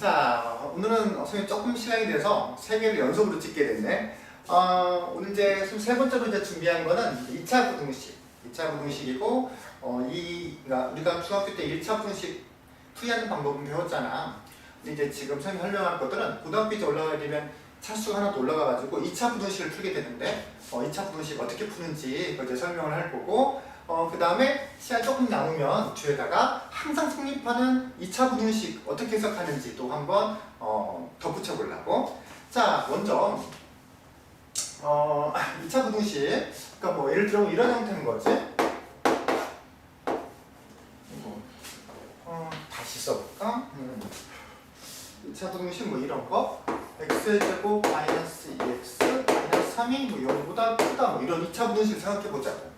자, 오늘은 선생님 조금 시간이 돼서 세 개를 연속으로 찍게 됐네. 어, 오늘 이제 세 번째로 이제 준비한 거는 2차 부등식. 2차 부등식이고, 어, 이, 그러니까 우리가 중학교 때 1차 부등식 풀이하는 방법은 배웠잖아. 근데 이제 지금 선생님 설명할 것들은 고등학교 이제 올라가게 되면 차수가 하나 더 올라가가지고 2차 부등식을 풀게 되는데, 어, 2차 부등식 어떻게 푸는지 이제 설명을 할 거고, 어, 그 다음에 시간 조금 남으면 뒤에다가 항상 성립하는 2차 부등식 어떻게 해석하는지 또 한번 어, 덧붙여 보려고. 자, 먼저 어, 2차 부등식. 그러니까 뭐 예를 들어 이런 형태인 거지. 이거 어, 다시 써볼까? 음. 2차 부등식 뭐 이런 거. x제곱 마이너스 2x 마이너스 3이 뭐 0보다 크다 뭐 이런 2차 부등식 생각해 보자고.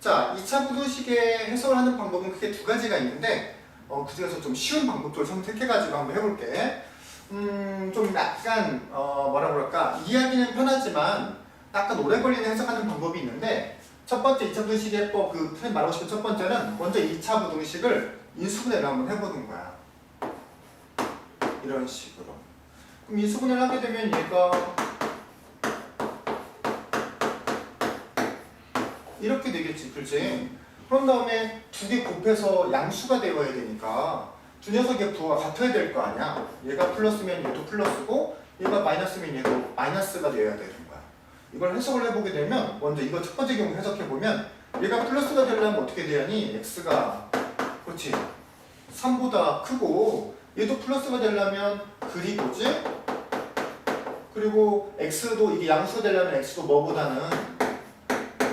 자, 2차 부등식의 해석을 하는 방법은 크게 두 가지가 있는데 어, 그 중에서 좀 쉬운 방법들을 선택해가지고 한번 해볼게. 음, 좀 약간 어, 뭐라 그럴까 이야기는 편하지만 약간 오래 걸리는 해석하는 방법이 있는데 첫 번째 2차 부등식 해법 그 선생님 말하고 싶은 첫 번째는 먼저 2차 부등식을 인수분해를 한번 해보는 거야. 이런 식으로. 그럼 인수분해를 하게 되면 얘가 이렇게 되겠지, 그렇지? 그런 다음에 두 개 곱해서 양수가 되어야 되니까 두 녀석의 부호가 같아야 될 거 아니야? 얘가 플러스면 얘도 플러스고 얘가 마이너스면 얘도 마이너스가 되어야 되는 거야. 이걸 해석을 해보게 되면 먼저 이거 첫 번째 경우 해석해보면 얘가 플러스가 되려면 어떻게 되냐니 x가 그렇지 3보다 크고 얘도 플러스가 되려면 그리고지 그리고 x도 이게 양수가 되려면 x도 뭐보다는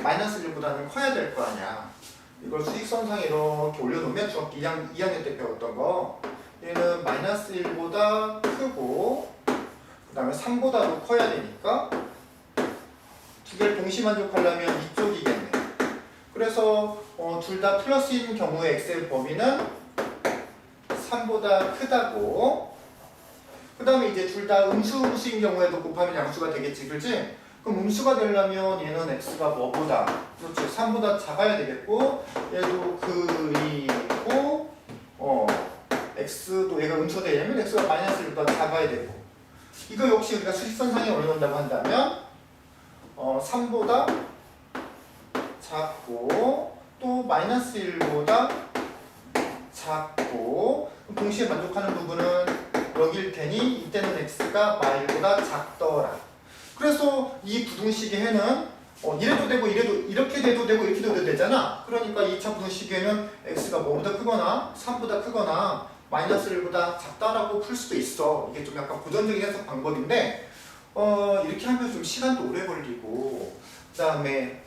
마이너스 1보다는 커야 될 거 아니야. 이걸 수직선상에 이렇게 올려놓으면 중학교 2학, 2학년 때 배웠던 거 얘는 마이너스 1보다 크고 그 다음에 3보다도 커야 되니까 두 개를 동시 만족하려면 이쪽이겠네. 그래서 어, 둘 다 플러스인 경우에 x의 범위는 3보다 크다고 그 다음에 이제 둘 다 음수인 경우에도 곱하면 양수가 되겠지, 그렇지? 그럼 음수가 되려면 얘는 x가 뭐보다 그렇지. 3보다 작아야 되겠고 얘도 그리고 어 x도 얘가 음수가 되려면 x가 마이너스 1보다 작아야 되고. 이거 역시 우리가 수직선상에 올려놓는다고 한다면 어 3보다 작고 또 마이너스 1보다 작고 동시에 만족하는 부분은 여기일 테니 이때는 x가 마일보다 작더라 그래서 이 부등식의 해는 어, 이래도 되고 이래도 이렇게 돼도 되고 이렇게 돼도 되잖아. 그러니까 2차 부등식에는 x가 뭐보다 크거나 3보다 크거나 마이너스 1보다 작다라고 풀 수도 있어. 이게 좀 약간 고전적인 해석 방법인데 어, 이렇게 하면 좀 시간도 오래 걸리고 그다음에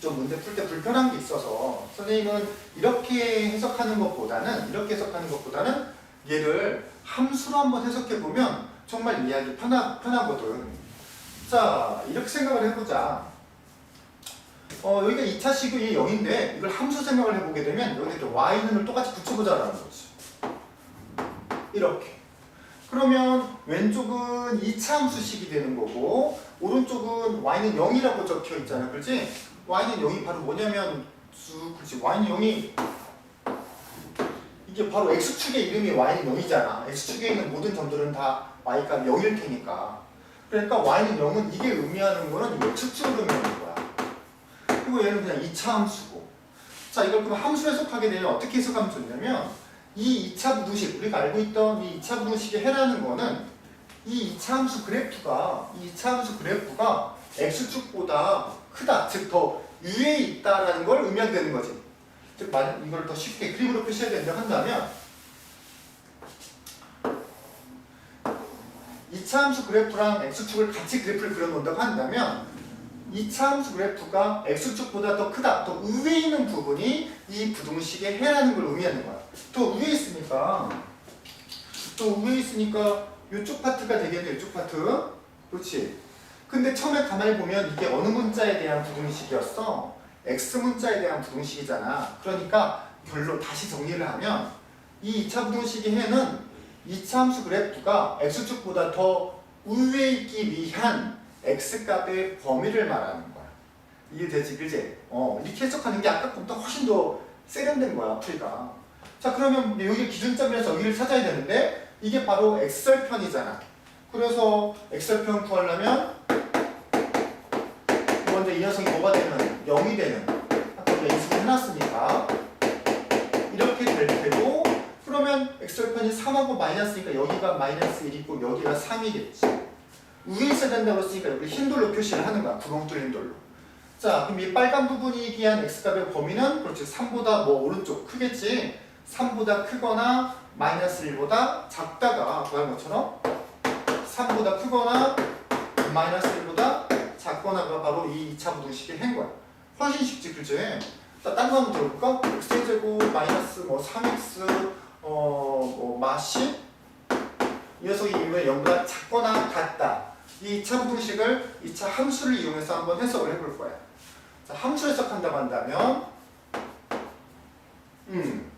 좀 문제 풀 때 불편한 게 있어서 선생님은 이렇게 해석하는 것보다는 이렇게 해석하는 것보다는 얘를 함수로 한번 해석해 보면 정말 이해하기 편하, 편하거든. 자, 이렇게 생각을 해보자. 어, 여기가 2차 식이 0인데 이걸 함수 생각을 해보게 되면 여기 이렇게 y는을 똑같이 붙여보자라는 거지. 이렇게. 그러면 왼쪽은 2차 함수식이 되는 거고 오른쪽은 y는 0이라고 적혀 있잖아. 그렇지? y는 0이 바로 뭐냐면 수, 그렇지. y는 0이 이게 바로 x축의 이름이 y는 0이잖아. x축에 있는 모든 점들은 다 y가 0일 테니까. 그러니까 y는 0은 이게 의미하는 거는 이 x축을 의미하는 거야. 그리고 얘는 그냥 2차 함수고. 자, 이걸 그럼 함수 해석하게 되면 어떻게 해석하면 좋냐면 이 2차 부등식, 우리가 알고 있던 이 2차 부등식에 해라는 거는 이 2차 함수 그래프가 이 2차 함수 그래프가 x축보다 크다, 즉 더 위에 있다라는 걸 의미한다는 거지. 즉, 만 이걸 더 쉽게 그림으로 표시해야 된다 한다면 2차 함수 그래프랑 x축을 같이 그래프를 그려놓는다고 한다면 2차 함수 그래프가 x축보다 더 크다, 더 위에 있는 부분이 이 부등식의 해라는 걸 의미하는 거야. 더 위에 있으니까 또 위에 있으니까 이쪽 파트가 되겠네, 이쪽 파트. 그렇지? 근데 처음에 가만히 보면 이게 어느 문자에 대한 부등식이었어? x 문자에 대한 부등식이잖아. 그러니까 결론 다시 정리를 하면 이 2차 부등식의 해는 2차 함수 그래프가 x축보다 더 우위에 있기 위한 x값의 범위를 말하는 거야. 이해되지, 그지? 어, 이렇게 해석하는 게 아까 것보다 훨씬 더 세련된 거야, 풀이가. 자, 그러면 여기 기준점이라서 여기를 찾아야 되는데 이게 바로 엑셀편이잖아. 그래서 엑셀편 구하려면 먼저 이 녀석이 뭐가 되는 0이 되는 아까 인수분 해놨으니까 1은 x절편이 3하고 마이너스니까 여기가 마이너스 1이고 여기가 3이겠지. 위에 있어야 된다고 했으니까 여기 흰돌로 표시를 하는 거야. 구멍뚫린 돌로. 자, 그럼 이 빨간 부분이 얘기한 x값의 범위는 그렇지 3보다 뭐 오른쪽 크겠지. 3보다 크거나 마이너스 1보다 작다가 말한 것처럼 3보다 크거나 마이너스 1보다 작거나가 바로 이 2차 부등식의 행거야. 훨씬 쉽지, 그죠? 자, 딴거 한번 들어볼까? x제곱 마이너스 뭐 3x 어뭐 마시 이 녀석이 왜 0보다 작거나 같다. 이 2차 부등식을 2차 함수를 이용해서 한번 해석을 해볼 거야. 자, 함수를 해석한다고 한다면 음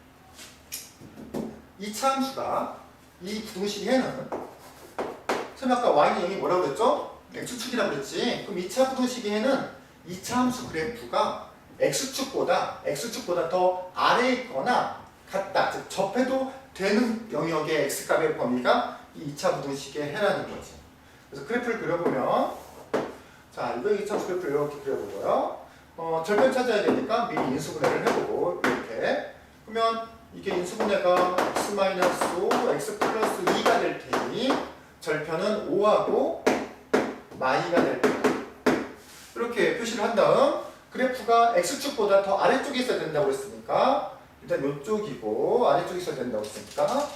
2차 함수가 이 부등식 해는 처음 아까 y는 0이 뭐라고 그랬죠? x축이라고 그랬지. 그럼 2차 부등식 해는 2차 함수 그래프가 x축보다 x축보다 더 아래에 있거나 같다. 즉 접해도 되는 영역의 x값의 범위가 이 2차 부등식의 해라는 거지. 그래서 그래프를 그려보면 자 이거 2차 함수 그래프를 이렇게 그려보고요. 어, 절편 찾아야 되니까 미리 인수분해를 해보고 이렇게 그러면 이게 인수분해가 x 마이너스 5, x 플러스 2가 될 테니 절편은 5하고 마이가 될 거야. 이렇게 표시를 한 다음 그래프가 x축보다 더 아래쪽에 있어야 된다고 했으니까 일단 이쪽이고 아래쪽에 있어야 된다고 했으니까.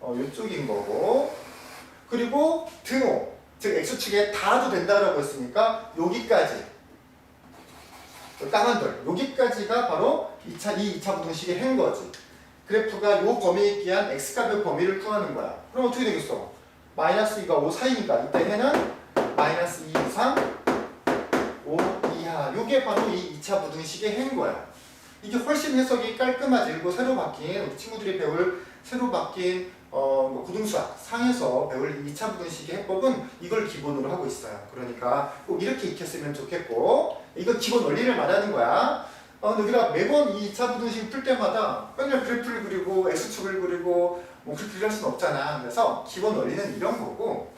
어, 이쪽인 거고. 그리고 등호 즉 x축에 닿아도 된다라고 했으니까 여기까지. 그 까만 돌 여기까지가 바로 2차, 이 2차 부등식의 해인 거지. 그래프가 요 범위에 기한 x값의 범위를 구하는 거야. 그럼 어떻게 되겠어? 마이너스 2가 5 사이니까 이때 해는 마이너스 2 이상 5 이하. 요게 바로 이 2차 부등식의 해인 거야 이게 훨씬 해석이 깔끔하지 그리고 새로 바뀐 우리 친구들이 배울 새로 바뀐 어, 뭐 고등수학 상에서 배울 2차 부등식의 해법은 이걸 기본으로 하고 있어요. 그러니까 꼭 이렇게 익혔으면 좋겠고 이거 기본 원리를 말하는 거야. 어, 근데 우리가 매번 이 2차 부등식 풀 때마다 맨날 그래프를 그리고 x축을 그리고 뭐 그렇게 그릴 수는 없잖아. 그래서 기본 원리는 이런 거고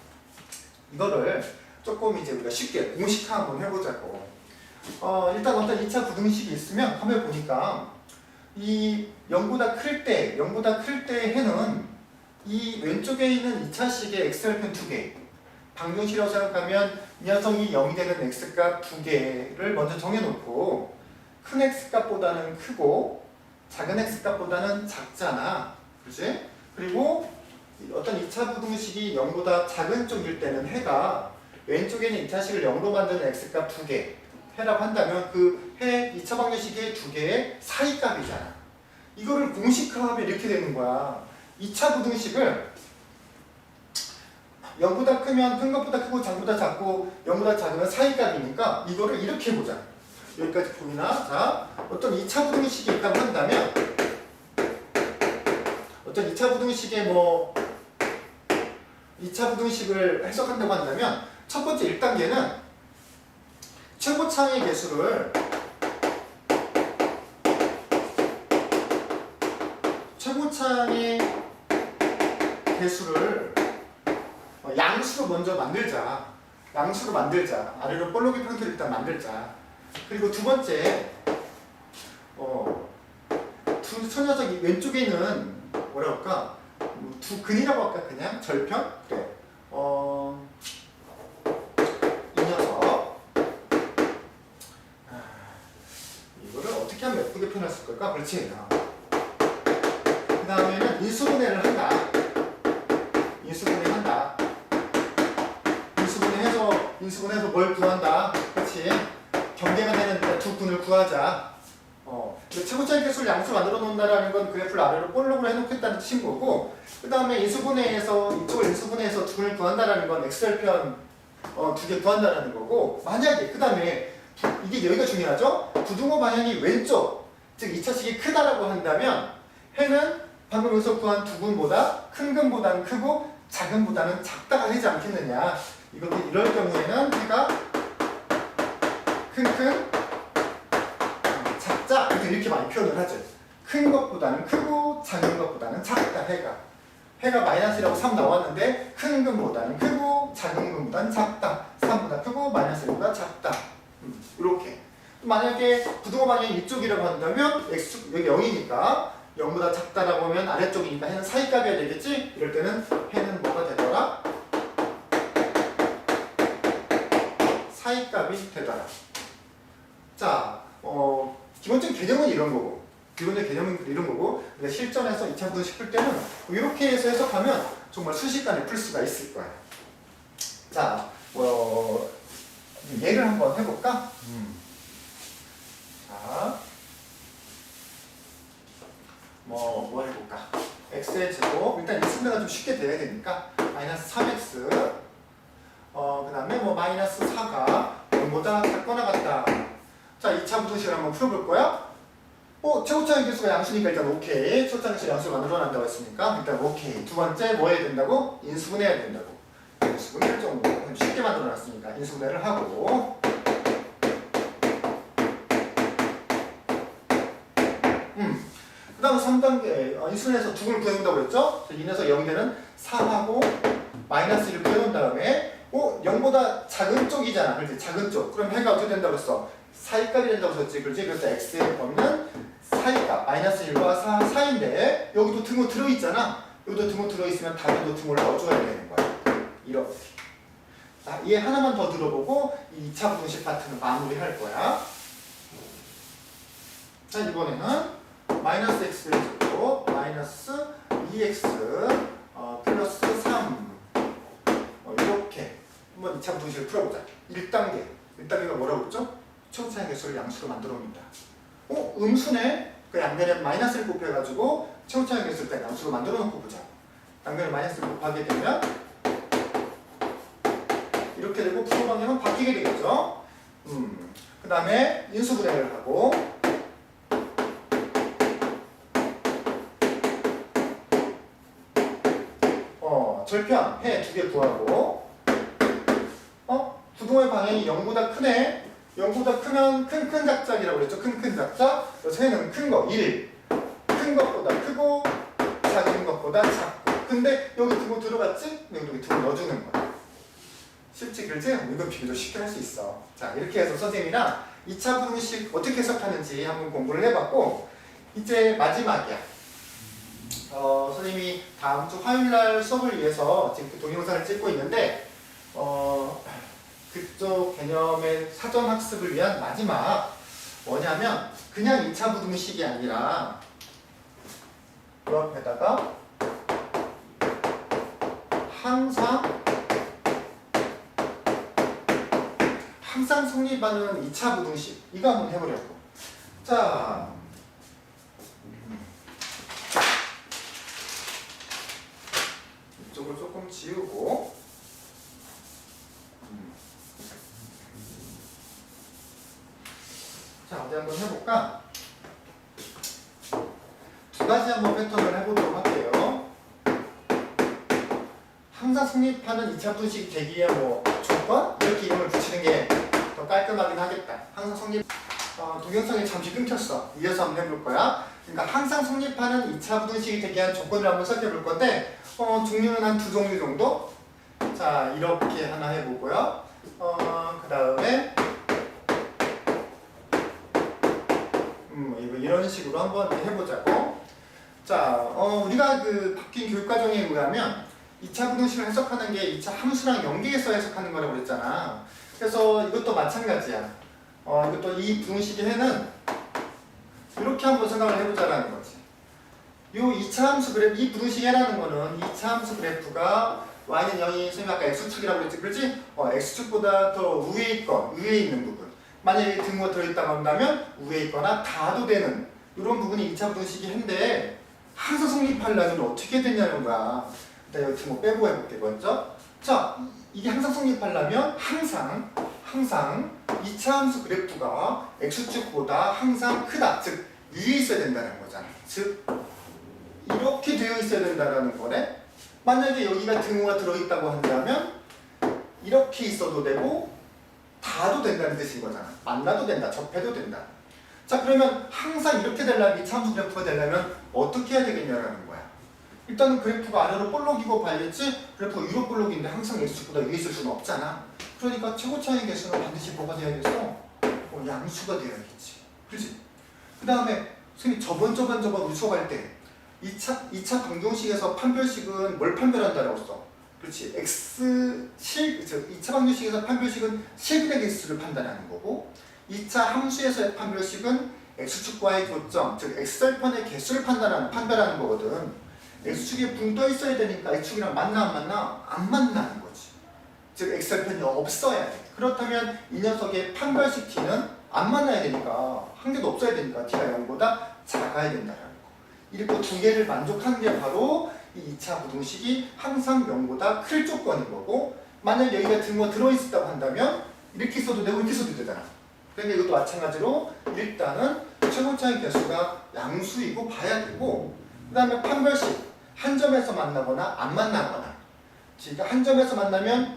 이거를 조금 이제 우리가 쉽게 공식화 한번 해보자고. 어, 일단 어떤 2차 부등식이 있으면 화면 보니까 이 0보다 클 때, 0보다 클 때의 해는 이 왼쪽에 있는 2차식의 x절편 두 개. 방정식이라고 생각하면 이 녀석이 0이 되는 x값 두 개를 먼저 정해놓고 큰 x값보다는 크고 작은 x값보다는 작잖아. 그지? 그리고 어떤 2차 부등식이 0보다 작은 쪽일 때는 해가 왼쪽에 있는 2차식을 0로 만드는 x값 두 개. 해라고 한다면 그 해 2차 방정식의 두 개의 사이값이잖아. 이거를 공식화하면 이렇게 되는 거야. 2차 부등식을 0보다 크면 큰 것보다 크고 작보다 작고 0보다 작으면 사이값이니까 이거를 이렇게 보자. 여기까지 보이나? 자, 어떤 2차 부등식이 있다고 한다면 어떤 2차 부등식의 뭐 2차 부등식을 해석한다고 한다면 첫 번째 1단계는 최고차의 개수를 최고차의 개수를 어, 양수로 먼저 만들자. 양수로 만들자. 아래로 볼록이 형태를 일단 만들자. 그리고 두 번째, 어, 두 천녀석이 왼쪽에 있는 뭐라 할까? 뭐두 근이라고 할까 그냥 절편? 그래. 어, 이 녀석. 아, 이거를 어떻게 하면 예쁘게 표현할 수 있을까? 그렇지. 어. 그 다음에는 인수분해를 한다. 인수분해 한다. 인수분해해서 인수분해해서 뭘 구한다. 그렇지. 경계가 되는 두 군을 구하자. 어, 최고차의 개수를 양수 만들어 놓는다라는 건 그래프를 아래로 볼록으로 해놓겠다는 뜻인 거고, 그 다음에 인수분해해서 이쪽을 인수분해해서 두 군을 구한다라는 건 x절편 어, 두 개 구한다라는 거고, 만약에 그 다음에 이게 여기가 중요하죠. 부등호 방향이 왼쪽, 즉 2차식이 크다라고 한다면 해는 방금 여기서 구한 두 근보다 큰 근보다는 크고 작은 보다는 작다가 되지 않겠느냐. 이것도 이럴 경우에는 해가 큰큰 작자 이렇게, 많이 표현을 하죠. 큰 것보다는 크고 작은 것보다는 작다 해가 해가 마이너스라고 3 나왔는데 큰 근보다는 크고 작은 근보다는 작다. 3보다 크고 마이너스 1보다 작다. 음, 이렇게. 만약에 부등호 방향이 이쪽이라고 한다면 x 여기 0이니까 0보다 작다라고 하면 아래쪽이니까 해는 사이값이어야 되겠지? 이럴 때는 해는 뭐가 되더라? 사이값이 되더라. 자, 어, 기본적인 개념은 이런 거고, 기본적인 개념은 이런 거고, 근데 실전에서 2차 부분 싶을 때는 이렇게 해서 해석하면 정말 순식간에 풀 수가 있을 거야. 자, 뭐, 예를 한번 해볼까? 자, 뭐, 뭐 해볼까? x의 제곱, 일단 이 승배가 좀 쉽게 돼야 되니까, 마이너스 3x, 어, 그 다음에 뭐, 마이너스 4가 0보다 작거나 같다. 자, 2차 부등식을 한번 풀어볼 거야? 어, 최고차의 개수가 양수니까 일단 오케이. 최고차의 개수 양수를 만들어 낸다고 했으니까 일단 오케이. 두 번째 뭐 해야 된다고? 인수분해해야 된다고. 인수분해를 좀 쉽게 만들어 놨으니까 인수분해를 하고 음. 그 다음 3단계 어, 인수분해에서 두 개를 구해온다고 그랬죠? 2에서 0되는 4하고 마이너스 1을 구해놓은 다음에 어? 0보다 작은 쪽이잖아. 그렇지? 작은 쪽. 그럼 해가 어떻게 된다고 했어? 사이값이 된다고 썼지. 그렇지? 그래서 x의 범위는 사이값 마이너스 1과 4 사이인데 여기도 등호 들어있잖아. 여기도 등호 들어있으면 답에도 등호를 넣어줘야 되는 거야. 이렇게. 자, 얘 하나만 더 들어보고 이 2차 분식 파트는 마무리할 거야. 자, 이번에는 마이너스 x를 제곱 마이너스 2x 어, 플러스 3 어, 이렇게 한번 2차 분식을 풀어보자. 1단계. 1단계가 뭐라고 했죠? 초차의 개수를 양수로 만들어 옵니다. 어? 음수네? 그 양면에 마이너스를 곱해가지고 최고차의 개수를 딱 양수로 만들어 놓고 보자. 양면에 마이너스를 곱하게 되면 이렇게 되고 부호 방향은 바뀌게 되겠죠. 음. 그 다음에 인수분해를 하고 어, 절편 해 두 개 구하고 어? 부동의 방향이 0보다 크네 0보다 크면 큰 큰 작작이라고 그랬죠 큰 큰 작작 그래서 해는 큰 거 1. 큰 것보다 크고 작은 것보다 작고 근데 여기 두고 들어갔지? 여기 두고 넣어주는 거야 쉽지 그렇지? 이건 비교도 쉽게 할 수 있어 자 이렇게 해서 선생님이랑 2차 부등식 어떻게 해석하는지 한번 공부를 해봤고 이제 마지막이야 어, 선생님이 다음 주 화요일 날 수업을 위해서 지금 그 동영상을 찍고 있는데 어, 그쪽 개념의 사전 학습을 위한 마지막 뭐냐면 그냥 2차 부등식이 아니라 옆에다가 항상 항상 성립하는 2차 부등식. 이거 한번 해보려고. 자 이쪽을 조금 지우고 음. 자 어디 한번 해볼까? 두 가지 한번 패턴을 해보도록 할게요. 항상 성립하는 2차 분식 위한 뭐 조건 이렇게 이름을 붙이는 게 더 깔끔하긴 하겠다. 항상 성립 어, 동영상이 잠시 끊겼어. 이어서 한번 해볼 거야. 그러니까 항상 성립하는 2차 분식이 되기 위한 조건을 한번 살펴볼 건데 어, 종류는 한 두 종류 정도. 자 이렇게 하나 해보고요. 어, 그 다음에 음, 이런 식으로 한번 해보자고. 자, 어, 우리가 그 바뀐 교육과정에 의하면 2차 부등식을 해석하는 게 2차 함수랑 연계해서 해석하는 거라고 그랬잖아. 그래서 이것도 마찬가지야. 어, 이것도 이 부등식의 해는 이렇게 한번 생각을 해보자라는 요 2차 함수 그래프, 이 부등식 해라는 거는 2차 함수 그래프가 y는 0이 선생님 아까 x축이라고 그랬지, 그렇지? 어, x축보다 더 위에 있건, 위에 있는 부분. 만약에 등호가 들어있다고 한다면 위에 있거나 다도 되는 이런 부분이 2차 부등식이 한데 항상 성립하려면 어떻게 되냐는 거야. 일단 여기 등호 빼고 해볼게 먼저. 자, 이게 항상 성립하려면 항상 항상 2차 함수 그래프가 x축보다 항상 크다. 즉 위에 있어야 된다는 거잖아. 즉 이렇게 되어 있어야 된다는 거네. 만약에 여기가 등호가 들어있다고 한다면 이렇게 있어도 되고 다도 된다는 뜻인 거잖아. 만나도 된다. 접해도 된다. 자 그러면 항상 이렇게 되려면 이 참수 그래프가 되려면 어떻게 해야 되겠냐라는 거야. 일단은 그래프가 아래로 볼록이고 봐야겠지 그래프가 위로 볼록인데 항상 x축보다 위에 있을 수는 없잖아 그러니까 최고차의 개수는 반드시 뭐가 돼야겠어? 어, 양수가 돼야겠지 그렇지? 그 다음에 선생님 저번 저번 저번 우리 수업할 때 2차, 2차 방정식에서 판별식은 뭘 판별한다라고 써? 그렇지 x 실, 저 2차 방정식에서 판별식은 실근의 개수를 판단하는 거고 2차 함수에서의 판별식은 x축과의 교점, 즉 x절편의 개수를 판단하는 판별하는 거거든. x축이 붕 떠 있어야 되니까 x축이랑 만나 안 만나? 안 만나는 거지. 즉 x절편이 없어야 돼. 그렇다면 이 녀석의 판별식 t는 안 만나야 되니까 한 개도 없어야 되니까 t가 0보다 작아야 된다는 거. 이렇게 두 개를 만족하는 게 바로 이 2차 부등식이 항상 0보다 클 조건인 거고 만약 여기가 등호 들어있었다고 한다면 이렇게 써도 되고 이렇게 써도 되잖아. 그러니까 이것도 마찬가지로 일단은 최고차의 개수가 양수이고 봐야 되고 그 다음에 판별식 한 점에서 만나거나 안 만나거나 t가 한 점에서 만나면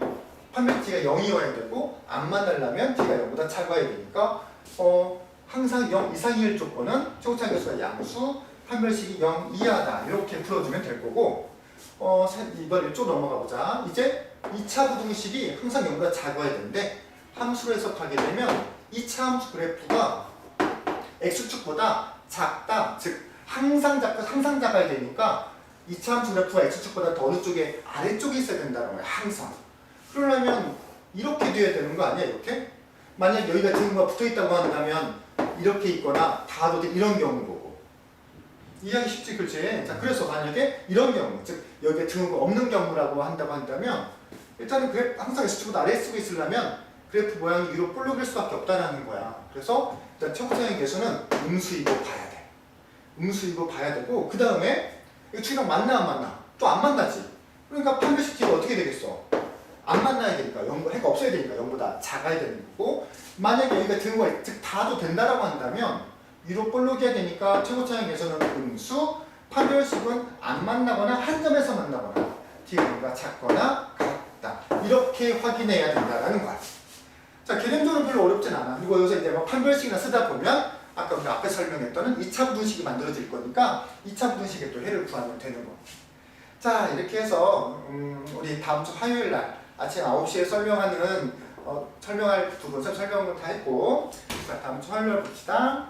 판별 t가 0이어야 되고 안 만나려면 t가 0보다 작아야 되니까 어 항상 0 이상일 조건은 최고차의 개수가 양수 판별식이 0 이하다. 이렇게 풀어주면 될 거고 어 사- 이번 쭉 넘어가 보자. 이제 2차 부등식이 항상 0보다 작아야 되는데 함수로 해석하게 되면 2차 함수 그래프가 x축보다 작다. 즉 항상 작고 항상 작아야 되니까 2차 함수 그래프가 x축보다 더 어느 쪽에 아래쪽에 있어야 된다는 거야 항상. 그러려면 이렇게 돼야 되는 거 아니야 이렇게? 만약 여기가 등호가 붙어 있다고 한다면 이렇게 있거나 닿아도 돼 이런 거고 이해하기 쉽지 그렇지? 자 그래서 만약에 이런 경우 즉 여기에 등호가 없는 경우라고 한다고 한다면 일단은 그래 항상 x축보다 아래에 쓰고 있으려면 그래프 모양이 위로 볼록일 수밖에 없다는 거야 그래서 일단 최고차의 개수는 음수이고 봐야 돼 음수이고 봐야 되고 그 다음에 이거 축이랑 맞나 안 맞나? 또 안 만나지 그러니까 판별식 t가 어떻게 되겠어? 안 만나야 되니까 0보 해가 없어야 되니까 0보다 작아야 되는 거고 만약에 여기가 등호가 즉 닿아도 된다라고 한다면 위로 볼록해야 되니까 최고차의 개수는 음수 판별식은 안 만나거나 한 점에서 만나거나 t가 작거나 같다 이렇게 확인해야 된다라는 거야 자 개념적으로 별로 어렵진 않아 그리고 여기서 이제 뭐 판별식이나 쓰다 보면 아까 우리 앞에 설명했던 2차 부등식이 만들어질 거니까 2차 부등식에 또 해를 구하면 되는 거. 자 이렇게 해서 음, 우리 다음 주 화요일 날 아침 9시에 설명하는 어, 설명할 부분 설명은 다 했고 자 다음 주 화요일 날 봅시다.